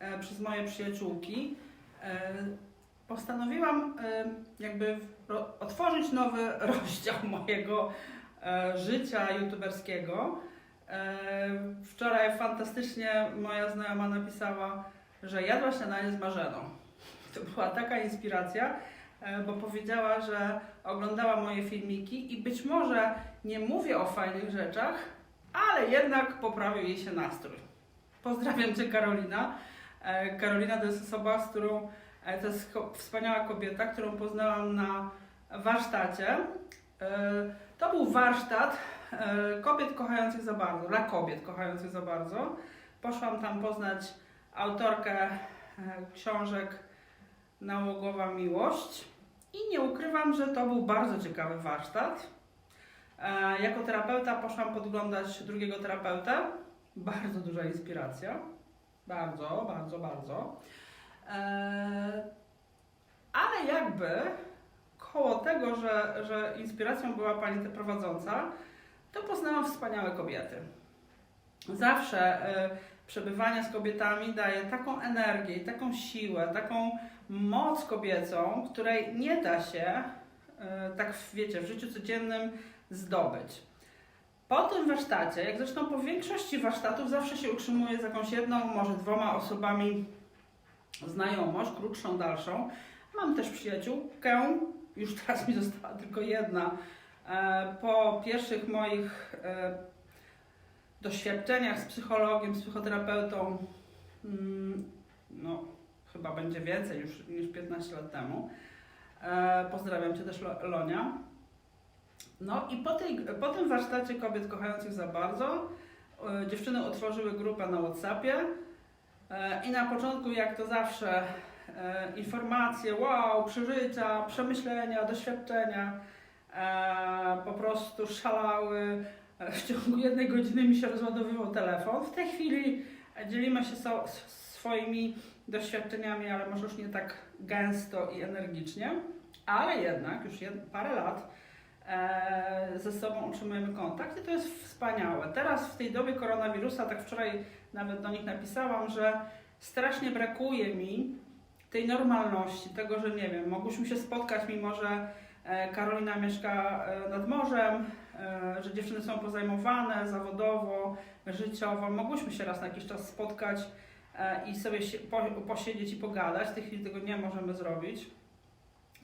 e, przez moje przyjaciółki, e, postanowiłam e, jakby otworzyć nowy rozdział mojego życia youtuberskiego. Wczoraj fantastycznie moja znajoma napisała, że jadła śniadanie z Marzeną. To była taka inspiracja, bo powiedziała, że oglądała moje filmiki i być może nie mówię o fajnych rzeczach, ale jednak poprawił jej się nastrój. Pozdrawiam Cię Karolina. E, Karolina to jest osoba, z którą, e, to jest wspaniała kobieta, którą poznałam na warsztacie. E, To był warsztat kobiet kochających za bardzo, dla kobiet kochających za bardzo. Poszłam tam poznać autorkę książek Nałogowa Miłość i nie ukrywam, że to był bardzo ciekawy warsztat. Jako terapeuta poszłam podglądać drugiego terapeutę. Bardzo duża inspiracja. Bardzo, bardzo, bardzo. E, Ale jakby koło tego, że, że inspiracją była pani ta prowadząca, to poznałam wspaniałe kobiety. Zawsze e, przebywanie z kobietami daje taką energię, taką siłę, taką moc kobiecą, której nie da się e, tak, wiecie, w życiu codziennym zdobyć. Po tym warsztacie, jak zresztą po większości warsztatów, zawsze się utrzymuję z jakąś jedną, może dwoma osobami znajomość, krótszą, dalszą. Mam też przyjaciółkę, już teraz mi została tylko jedna. E, Po pierwszych moich e, doświadczeniach z psychologiem, z psychoterapeutą, mm, no chyba będzie więcej już niż 15 lat temu. E, Pozdrawiam Cię też Lo- Lonia. No i po, tej, po tym warsztacie kobiet kochających za bardzo e, dziewczyny otworzyły grupę na Whatsappie e, i na początku jak to zawsze e, informacje, wow, przeżycia, przemyślenia, doświadczenia po prostu szalały. W ciągu jednej godziny mi się rozładowywał telefon. W tej chwili dzielimy się swoimi doświadczeniami, ale może już nie tak gęsto i energicznie, ale jednak już parę lat ze sobą utrzymujemy kontakt i to jest wspaniałe. Teraz w tej dobie koronawirusa, tak wczoraj nawet do nich napisałam, że strasznie brakuje mi tej normalności, tego, że nie wiem, mogłyśmy się spotkać, mimo że e, Karolina mieszka e, nad morzem, e, że dziewczyny są pozajmowane zawodowo, życiowo. Mogłyśmy się raz na jakiś czas spotkać e, i sobie posiedzieć i pogadać. W tej chwili tego nie możemy zrobić.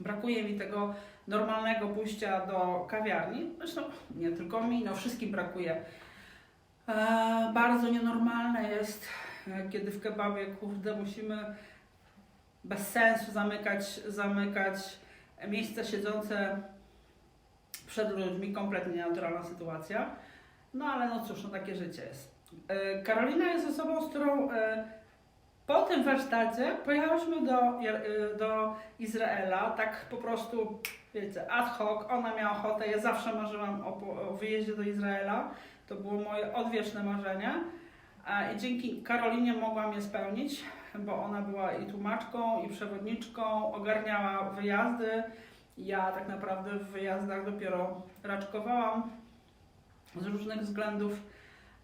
Brakuje mi tego normalnego pójścia do kawiarni. Zresztą nie tylko mi, no wszystkim brakuje. E, bardzo nienormalne jest, e, kiedy w kebabie, kurde, musimy bez sensu zamykać, zamykać miejsca siedzące przed ludźmi. Kompletnie nienaturalna sytuacja. No ale no cóż, no takie życie jest. E, Karolina jest osobą, z którą e, tym warsztacie pojechałyśmy do, e, do Izraela, tak po prostu, wiecie, ad hoc. Ona miała ochotę, ja zawsze marzyłam o, o wyjeździe do Izraela. To było moje odwieczne marzenie. I dzięki Karolinie mogłam je spełnić, bo ona była i tłumaczką, i przewodniczką, ogarniała wyjazdy. Ja tak naprawdę w wyjazdach dopiero raczkowałam z różnych względów.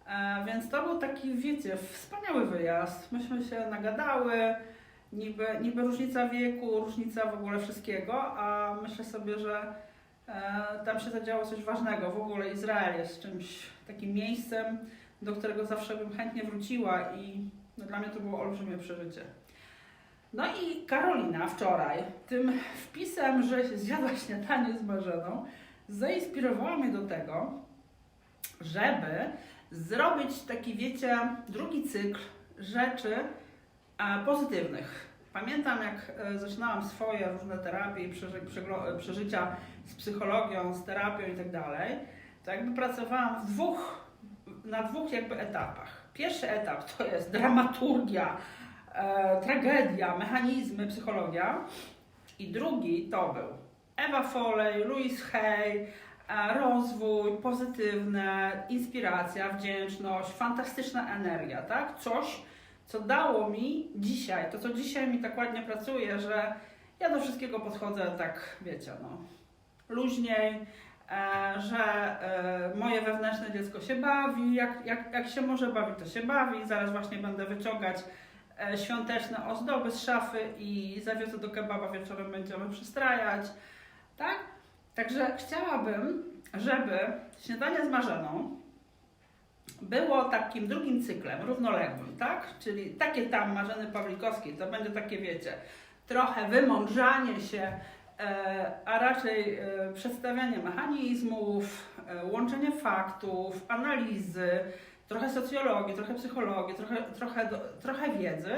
E, więc to był taki, wiecie, wspaniały wyjazd. Myśmy się nagadały, niby, niby różnica wieku, różnica w ogóle wszystkiego, a myślę sobie, że e, tam się zadziało coś ważnego. W ogóle Izrael jest czymś takim miejscem, do którego zawsze bym chętnie wróciła i no, dla mnie to było olbrzymie przeżycie. No i Karolina wczoraj tym wpisem, że się zjadła śniadanie z Marzeną, zainspirowała mnie do tego, żeby zrobić taki, wiecie, drugi cykl rzeczy e, pozytywnych. Pamiętam, jak e, zaczynałam swoje różne terapie i e, przeżycia z psychologią, z terapią i tak dalej, to jakby pracowałam w dwóch, na dwóch jakby etapach. Pierwszy etap to jest dramaturgia, e, tragedia, mechanizmy, psychologia. I drugi to był Ewa Foley, Louise Hay, rozwój, pozytywne, inspiracja, wdzięczność, fantastyczna energia, tak? Coś, co dało mi dzisiaj, to co dzisiaj mi tak ładnie pracuje, że ja do wszystkiego podchodzę tak, wiecie, no, luźniej, e, że e, moje wewnętrzne dziecko się bawi, jak, jak, jak się może bawić, to się bawi. Zaraz właśnie będę wyciągać e, świąteczne ozdoby z szafy i zawiozę do kebaba wieczorem będziemy przystrajać, tak? Także chciałabym, żeby śniadanie z marzeną było takim drugim cyklem, równoległym, tak? Czyli takie tam Marzeny Pawlikowskiej, to będzie takie, wiecie, trochę wymądrzanie się, e, a raczej e, przedstawianie mechanizmów, e, łączenie faktów, analizy, trochę socjologii, trochę psychologii, trochę, trochę, trochę wiedzy,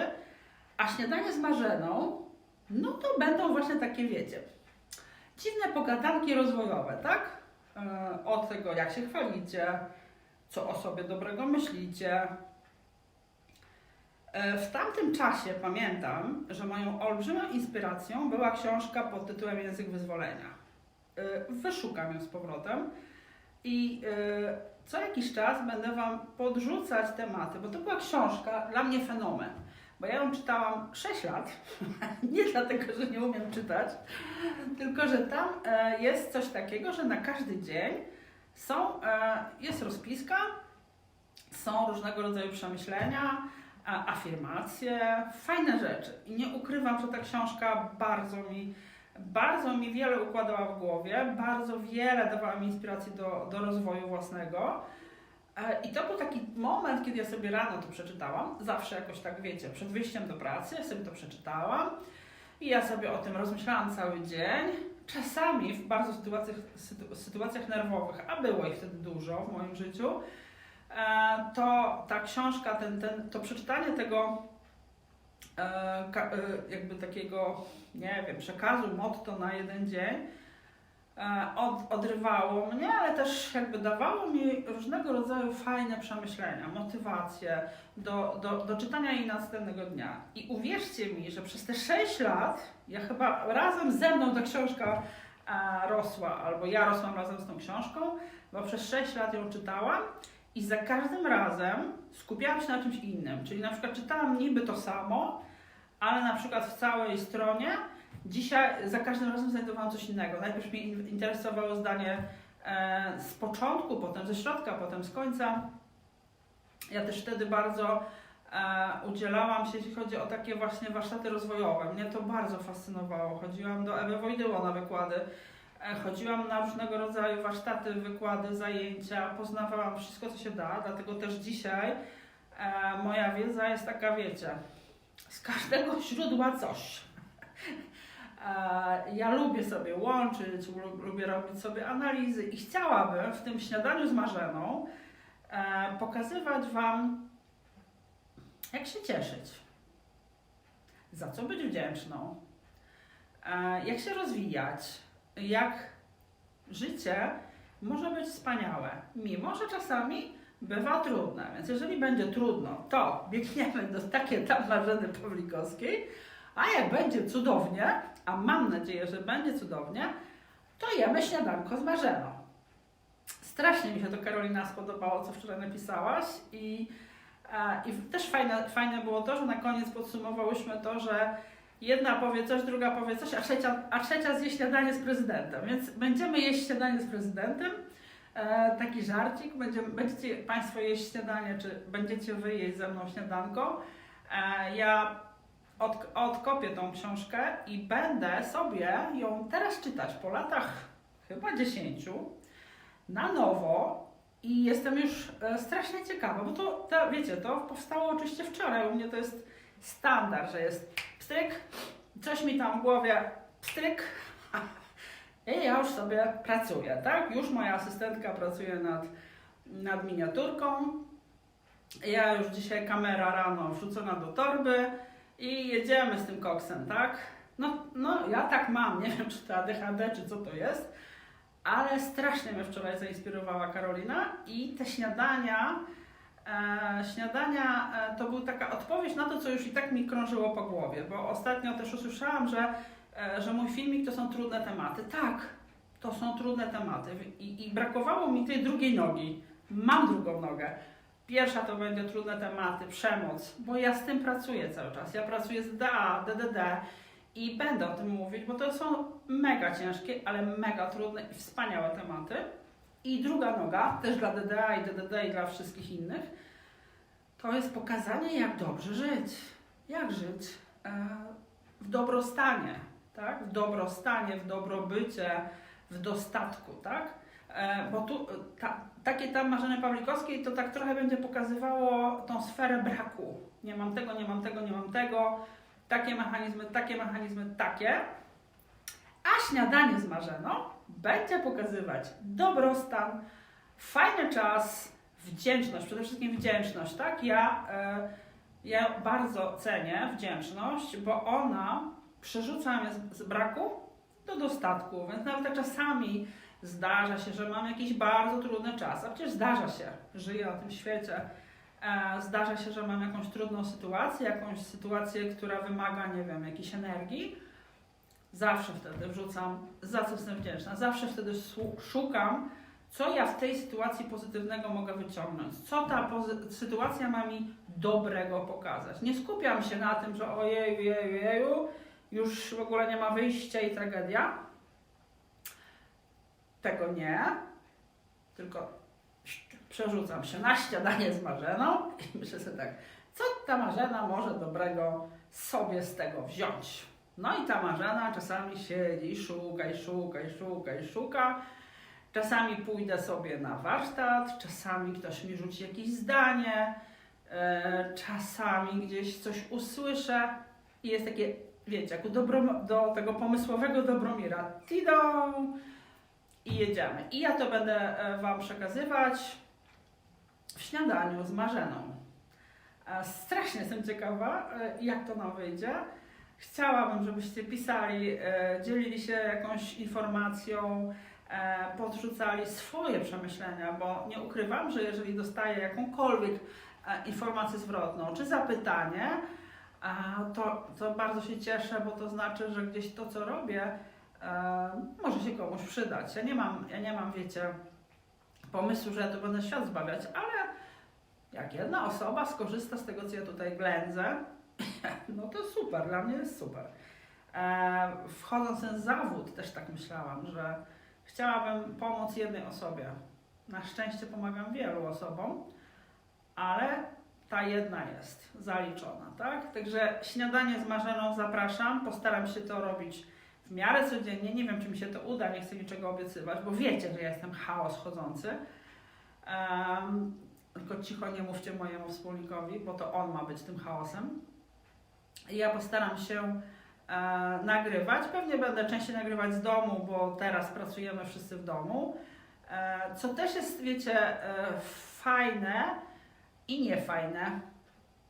a śniadanie z Marzeną, no to będą właśnie takie, wiecie, dziwne pogadanki rozwojowe, tak? E, Od tego, jak się chwalicie, co o sobie dobrego myślicie. E, W tamtym czasie pamiętam, że moją olbrzymią inspiracją była książka pod tytułem Język Wyzwolenia. E, Wyszukam ją z powrotem i co jakiś czas będę Wam podrzucać tematy, bo to była książka dla mnie fenomen. Bo ja ją czytałam 6 lat, nie dlatego, że nie umiem czytać, tylko że tam e, jest coś takiego, że na każdy dzień są, e, jest rozpiska, są różnego rodzaju przemyślenia, afirmacje, fajne rzeczy. I nie ukrywam, że ta książka bardzo mi, bardzo mi wiele układała w głowie, bardzo wiele dawała mi inspiracji do, do rozwoju własnego. E, I to był taki moment, kiedy ja sobie rano to przeczytałam, zawsze jakoś tak wiecie, przed wyjściem do pracy, ja sobie to przeczytałam i ja sobie o tym rozmyślałam cały dzień. Czasami w bardzo sytuacjach, sytu, sytuacjach nerwowych, a było ich wtedy dużo w moim życiu, e, to ta książka, ten, ten, to przeczytanie tego e, jakby takiego, nie wiem, przekazu, motto na jeden dzień od, odrywało mnie, ale też jakby dawało mi różnego rodzaju fajne przemyślenia, motywacje do, do, do czytania jej następnego dnia. I uwierzcie mi, że przez te 6 lat, ja chyba razem ze mną ta książka e, rosła, albo ja rosłam razem z tą książką, bo przez 6 lat ją czytałam i za każdym razem skupiałam się na czymś innym. Czyli na przykład czytałam niby to samo, ale na przykład w całej stronie dzisiaj za każdym razem znajdowałam coś innego. Najpierw mnie in- interesowało zdanie e, z początku, potem ze środka, potem z końca. Ja też wtedy bardzo e, udzielałam się, jeśli chodzi o takie właśnie warsztaty rozwojowe. Mnie to bardzo fascynowało. Chodziłam do Ewy Wojdyło na wykłady, e, chodziłam na różnego rodzaju warsztaty, wykłady, zajęcia, poznawałam wszystko, co się da, dlatego też dzisiaj moja wiedza jest taka, wiecie, z każdego źródła coś. Ja lubię sobie łączyć, lu- lubię robić sobie analizy i chciałabym w tym śniadaniu z Marzeną e, pokazywać Wam, jak się cieszyć, za co być wdzięczną, e, jak się rozwijać, jak życie może być wspaniałe, mimo że czasami bywa trudne. Więc jeżeli będzie trudno, to biegniemy do takiej tam Marzeny Pawlikowskiej, a jak będzie cudownie, a mam nadzieję, że będzie cudownie, to jemy śniadanko z Marzeną. Strasznie mi się to Karolina spodobało, co wczoraj napisałaś i, e, i też fajne, fajne było to, że na koniec podsumowałyśmy to, że jedna powie coś, druga powie coś, a trzecia, a trzecia zje śniadanie z prezydentem. Więc będziemy jeść śniadanie z prezydentem. E, taki żarcik. Będziemy, będziecie Państwo jeść śniadanie, czy będziecie wy jeść ze mną śniadanko. E, ja od, odkopię tą książkę i będę sobie ją teraz czytać po latach chyba 10 na nowo i jestem już e, strasznie ciekawa, bo to, to wiecie, to powstało oczywiście wczoraj, u mnie to jest standard, że jest pstryk, coś mi tam w głowie pstryk i ja już sobie pracuję, tak? Już moja asystentka pracuje nad, nad miniaturką, ja już dzisiaj kamera rano wrzucona do torby i jedziemy z tym koksem, tak? No, no ja tak mam, nie wiem czy to ADHD, czy co to jest, ale strasznie mnie wczoraj zainspirowała Karolina i te śniadania, e, śniadania e, to była taka odpowiedź na to, co już i tak mi krążyło po głowie, bo ostatnio też usłyszałam, że, e, że mój filmik to są trudne tematy. Tak, to są trudne tematy I, i brakowało mi tej drugiej nogi. Mam drugą nogę. Pierwsza to będzie trudne tematy, przemoc, bo ja z tym pracuję cały czas. Ja pracuję z DA, DDD i będę o tym mówić, bo to są mega ciężkie, ale mega trudne i wspaniałe tematy. I druga noga, też dla DDA i DDD i dla wszystkich innych, to jest pokazanie, jak dobrze żyć. jak żyć e, w dobrostanie, tak? W dobrostanie, w dobrobycie, w dostatku, tak? E, Bo tu e, ta, takie tam marzenie Pawlikowskiej to tak trochę będzie pokazywało tą sferę braku. Nie mam tego, nie mam tego, nie mam tego. Takie mechanizmy, takie mechanizmy, takie. A śniadanie z Marzeną będzie pokazywać dobrostan, fajny czas, wdzięczność, przede wszystkim wdzięczność, tak? Ja, e, ja bardzo cenię wdzięczność, bo ona przerzuca mnie z, z braku do dostatku, więc nawet jak czasami zdarza się, że mam jakiś bardzo trudny czas, a przecież zdarza się, żyję na tym świecie, e, zdarza się, że mam jakąś trudną sytuację, jakąś sytuację, która wymaga, nie wiem, jakiejś energii, zawsze wtedy wrzucam, za co jestem wdzięczna, zawsze wtedy szukam, co ja w tej sytuacji pozytywnego mogę wyciągnąć, co ta sytuacja ma mi dobrego pokazać. Nie skupiam się na tym, że ojeju, jeju, jeju, już w ogóle nie ma wyjścia i tragedia. Tego nie, tylko przerzucam się na śniadanie z Marzeną i myślę sobie tak, co ta Marzena może dobrego sobie z tego wziąć. No i ta Marzena czasami siedzi, szuka i szuka i szuka i szuka. Czasami pójdę sobie na warsztat, czasami ktoś mi rzuci jakieś zdanie, e, czasami gdzieś coś usłyszę i jest takie, wiecie, jak dobro, do tego pomysłowego Dobromira. Tidą! I jedziemy. I ja to będę e, Wam przekazywać w śniadaniu z Marzeną. E, Strasznie jestem ciekawa, e, jak to nam wyjdzie. Chciałabym, żebyście pisali, dzielili się jakąś informacją, podrzucali swoje przemyślenia, bo nie ukrywam, że jeżeli dostaję jakąkolwiek informację zwrotną czy zapytanie, to, to bardzo się cieszę, bo to znaczy, że gdzieś to, co robię, może się komuś przydać. Ja nie mam, ja nie mam, wiecie, pomysłu, że ja to będę świat zbawiać, ale jak jedna osoba skorzysta z tego, co ja tutaj ględzę, no to super, dla mnie jest super. E, wchodząc w ten zawód też tak myślałam, że chciałabym pomóc jednej osobie. Na szczęście pomagam wielu osobom, ale ta jedna jest zaliczona, tak? Także śniadanie z Marzeną zapraszam. Postaram się to robić w miarę codziennie. Nie wiem, czy mi się to uda, nie chcę niczego obiecywać, bo wiecie, że ja jestem chaos chodzący. Em, tylko cicho nie mówcie mojemu wspólnikowi, bo to on ma być tym chaosem. I Ja postaram się e, nagrywać. Pewnie będę częściej nagrywać z domu, bo teraz pracujemy wszyscy w domu. E, co też jest, wiecie, e, fajne i niefajne.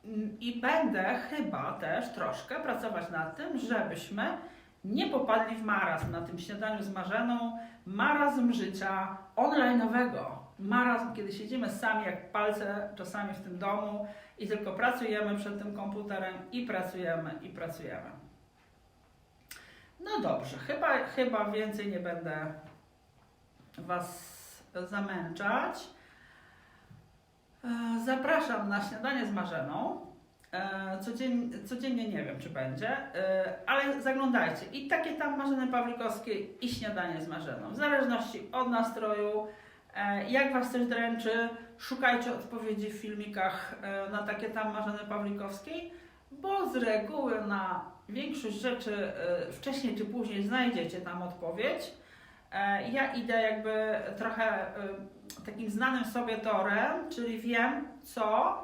Mm, I będę chyba też troszkę pracować nad tym, żebyśmy nie popadli w marazm na tym śniadaniu z Marzeną, marazm życia online'owego. Marazm, kiedy siedzimy sami jak palce czasami w tym domu i tylko pracujemy przed tym komputerem i pracujemy i pracujemy. No dobrze, chyba, chyba więcej nie będę Was zamęczać. E, Zapraszam na śniadanie z Marzeną. E, Codziennie, codziennie nie wiem, czy będzie, e, ale zaglądajcie. I takie tam Marzeny Pawlikowskiej i śniadanie z Marzeną. W zależności od nastroju, e, jak Was coś dręczy, szukajcie odpowiedzi w filmikach na takie tam Marzeny Pawlikowskiej, bo z reguły na większość rzeczy wcześniej czy później znajdziecie tam odpowiedź. Ja idę jakby trochę takim znanym sobie torem, czyli wiem, co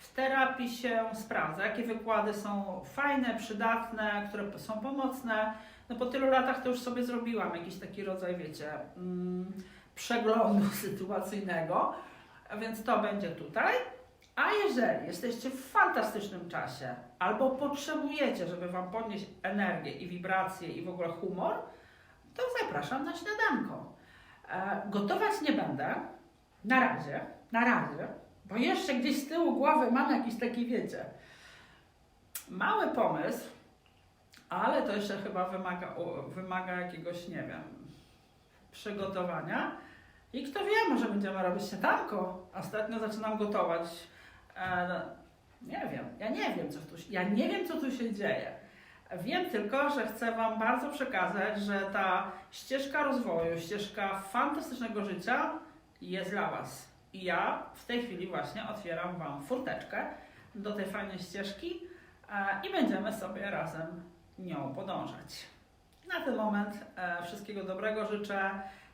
w terapii się sprawdza, jakie wykłady są fajne, przydatne, które są pomocne. No po tylu latach to już sobie zrobiłam jakiś taki rodzaj, wiecie, mm, przeglądu sytuacyjnego, więc to będzie tutaj. A jeżeli jesteście w fantastycznym czasie albo potrzebujecie, żeby Wam podnieść energię i wibracje i w ogóle humor, to zapraszam na śniadanko. E, gotować nie będę, na razie, na razie, bo jeszcze gdzieś z tyłu głowy mam jakiś taki, wiecie, mały pomysł, ale to jeszcze chyba wymaga, wymaga jakiegoś, nie wiem, przygotowania. I kto wie, może będziemy robić śniadanko. Ostatnio zaczynam gotować. E, nie wiem, ja nie wiem, co tu, ja nie wiem, co tu się dzieje. Wiem tylko, że chcę Wam bardzo przekazać, że ta ścieżka rozwoju, ścieżka fantastycznego życia jest dla Was. I ja w tej chwili właśnie otwieram Wam furteczkę do tej fajnej ścieżki. e, i będziemy sobie razem nią podążać. Na ten moment e, wszystkiego dobrego życzę.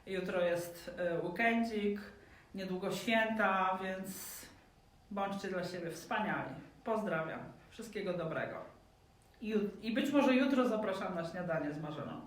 Jutro jest e, weekendzik, niedługo święta, więc bądźcie dla siebie wspaniali. Pozdrawiam. Wszystkiego dobrego. I, być może jutro zapraszam na śniadanie z Marzeną.